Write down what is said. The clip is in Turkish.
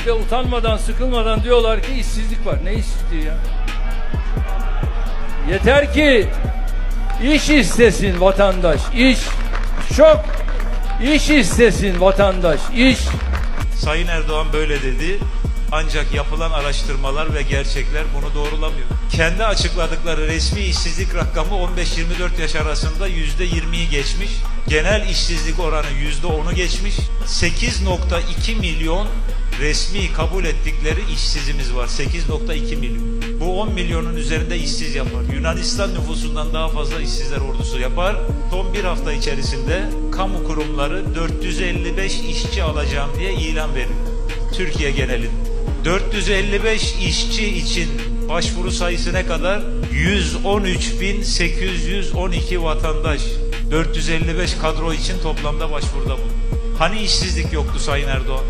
Bir de utanmadan, sıkılmadan diyorlar ki işsizlik var. Ne işsizliği ya? Yeter ki iş istesin vatandaş. İş. Çok iş istesin vatandaş. İş. Sayın Erdoğan böyle dedi. Ancak yapılan araştırmalar ve gerçekler bunu doğrulamıyor. Kendi açıkladıkları resmi işsizlik rakamı 15-24 yaş arasında %20'yi geçmiş. Genel işsizlik oranı %10'u geçmiş. 8.2 milyon resmi kabul ettikleri işsizimiz var. 8.2 milyon. Bu 10 milyonun üzerinde işsiz yapar. Yunanistan nüfusundan daha fazla işsizler ordusu yapar. Son bir hafta içerisinde kamu kurumları 455 işçi alacağım diye ilan veriyor. Türkiye genelinde. 455 işçi için başvuru sayısı ne kadar? 113.812 vatandaş. 455 kadro için toplamda başvuruda bulundu. Hani işsizlik yoktu Sayın Erdoğan?